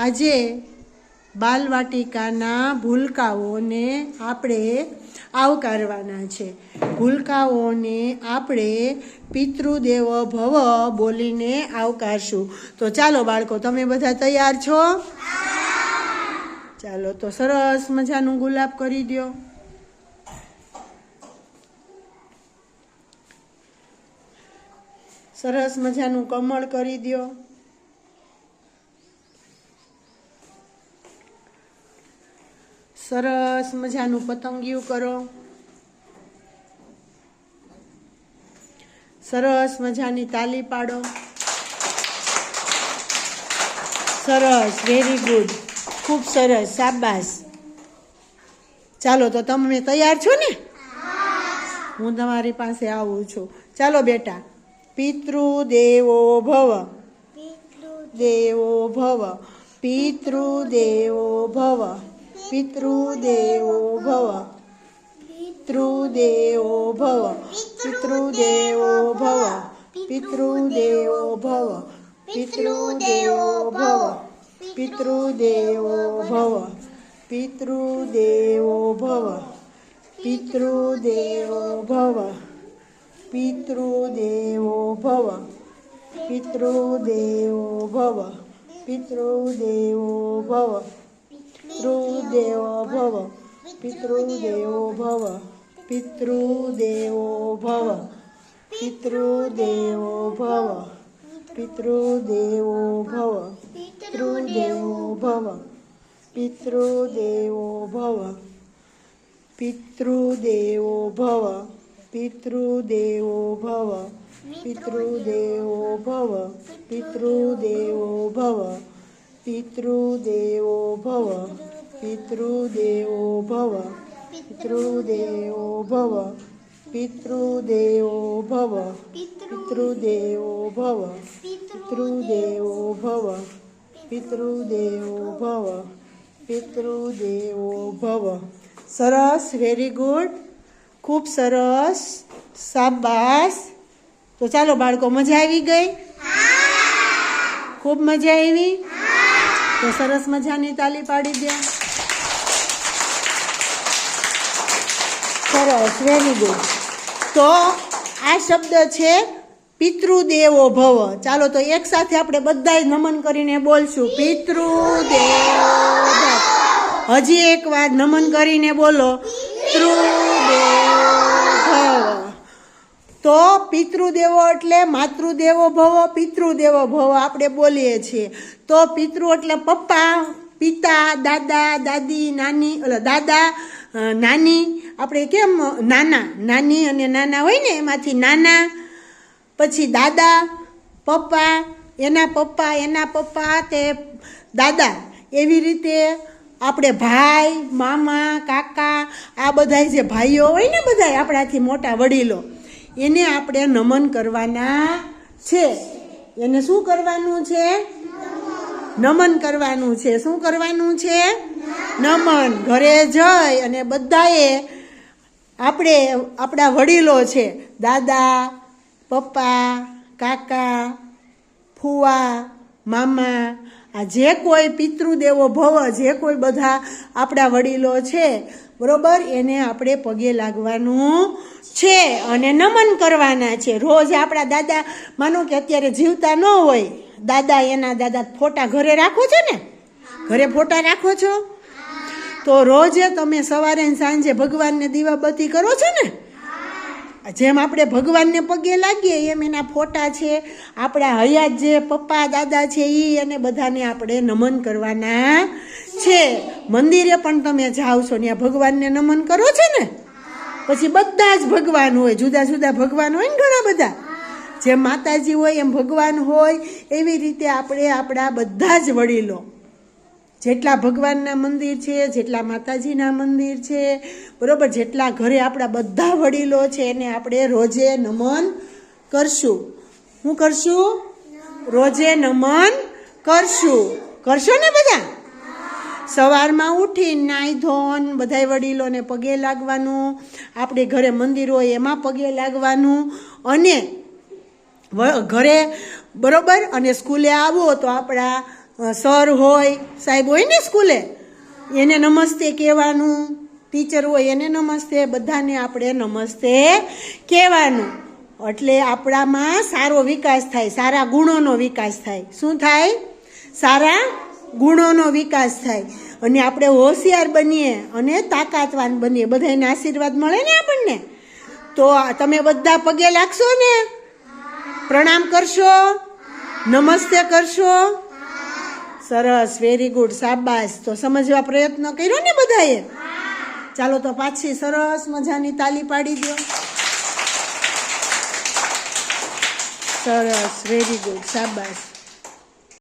આજે બાલવાટિકાના ભૂલકાઓને આપણે આવકારવાના છે. ભૂલકાઓને આપણે પિતૃદેવ ભવ બોલીને આવકારશું. તો ચાલો બાળકો, તમે બધા તૈયાર છો? ચાલો, તો સરસ મજાનું ગુલાબ કરી દો સરસ મજાનું કમળ કરી દો સરસ મજાનું પતંગિયું કરો. સરસ મજાની તાલી પાડો. સરસ વેરી ગુડ ખૂબ સરસ શાબાશ. ચાલો તો તમે તૈયાર છો ને? હું તમારી પાસે આવું છું. ચાલો બેટા પિતૃ દેવો ભવ દેવો ભવ. પિતૃ દેવો ભવ. પિતૃદેવો ભવ પિતૃદેવો ભવ પિતૃદેવો ભવ પિતૃદેવો ભવ પિતૃદેવો ભવ પિતૃદેવો ભવ પિતૃદેવો ભવ પિતૃદેવો ભવ પિતૃદેવો ભવ પિતૃદેવો ભવ પિતૃદેવો ભવ પિતૃદેવો ભવ પિતૃદેવો ભવ પિતૃદેવો ભવ પિતૃદેવો ભવ પિતૃદેવો ભવ પિતૃદેવો ભવ પિતૃદેવો ભવ પિતૃદેવો ભવ પિતૃદેવો ભવ પિતૃદેવો ભવ પિતૃદેવો ભવ પિતૃદેવો ભવ પિતૃદેવો ભવ પિતૃદેવો ભવ પિતૃદેવો ભવ પિતૃદેવો ભવ પિતૃદેવો ભવ પિતૃદેવો ભવ પિતૃદેવો ભવ સરસ વેરી ગુડ ખૂબ સરસ સાબાસ તો ચાલો બાળકો મજા આવી ગઈ ખૂબ મજા આવી તો સરસ મજાની તાલી પાડી દે સરસ વેરી ગુડ તો આ શબ્દ છે પિતૃદેવો ભવ ચાલો તો એક સાથે આપણે બધા નમન કરીને બોલશું. પિતૃદેવો હજી એક વાર નમન કરીને બોલો. ભવ તો પિતૃદેવો એટલે માતૃદેવો ભવ પિતૃદેવો ભવ આપણે બોલીએ છીએ. તો પિતૃ એટલે પપ્પા, પિતા, દાદા, દાદી, નાની દાદા નાની, આપણે કેમ, નાના, નાની અને નાના હોય ને, એમાંથી નાના, પછી દાદા, પપ્પા, એના પપ્પા એના પપ્પા, તે દાદા, એવી રીતે આપણે ભાઈ, મામા, કાકા, આ બધા જે ભાઈઓ હોય ને બધા આપણાથી મોટા વડીલો, એને આપણે નમન કરવાના છે. એને શું કરવાનું છે? નમન કરવાનું છે. શું કરવાનું છે? નમન, ઘરે જઈ અને બધાએ આપણે, આપણા વડીલો છે, દાદા, પપ્પા, કાકા, ફુવા, મામા, આ જે કોઈ પિતૃદેવો ભવ, જે કોઈ બધા આપણા વડીલો છે, બરોબર, એને આપણે પગે લાગવાનું છે અને નમન કરવાના છે. રોજ આપણા દાદા, માનો કે અત્યારે જીવતા ન હોય, દાદા એના દાદા ફોટા ઘરે રાખો છો ને? ઘરે ફોટા રાખો છો? તો રોજે તમે સવારે સાંજે ભગવાનને દીવાબત્તી કરો છો ને? જેમ આપણે ભગવાનને પગે લાગીએ, એમ એના ફોટા છે. આપણા હયાત જે પપ્પા, દાદા છે એ અને બધાને આપણે નમન કરવાના છે. મંદિરે પણ તમે જાઓ છો ત્યાં ભગવાનને નમન કરો છો ને? પછી બધા જ ભગવાન હોય, જુદા જુદા ભગવાન હોય ને ઘણા બધા. જેમ માતાજી હોય, એમ ભગવાન હોય, એવી રીતે આપણે આપણા બધા જ વડીલો. જેટલા ભગવાનના મંદિર છે, જેટલા માતાજીના મંદિર છે, બરાબર, જેટલા ઘરે આપણા બધા વડીલો છે, એને આપણે રોજે નમન કરશું. હું કરશું? રોજે નમન કરશું. કરશો ને બધા? સવારમાં ઉઠી નાહી ધોન બધાય વડીલોને પગે લાગવાનું, આપણે ઘરે મંદિર હોય એમાં પગે લાગવાનું અને ઘરે બરોબર અને સ્કૂલે આવો તો આપણા સર હોય, સાહેબ હોય ને સ્કૂલે? એને નમસ્તે કહેવાનું. ટીચર હોય એને નમસ્તે. બધાને આપણે નમસ્તે કહેવાનું. એટલે આપણામાં સારો વિકાસ થાય, સારા ગુણોનો વિકાસ થાય. શું થાય? સારા ગુણોનો વિકાસ થાય. અને આપણે હોશિયાર બનીએ અને તાકાતવાન બનીએ. બધાને આશીર્વાદ મળે ને આપણને? તો તમે બધા પગે લાગશો ને? પ્રણામ કરશો? નમસ્તે કરશો? સરસ વેરી ગુડ સાબાસ તો સમજવા પ્રયત્ન કર્યો ને બધાએ? ચાલો તો પાછી સરસ મજાની તાલી પાડી દો. સરસ વેરી ગુડ શાબાશ.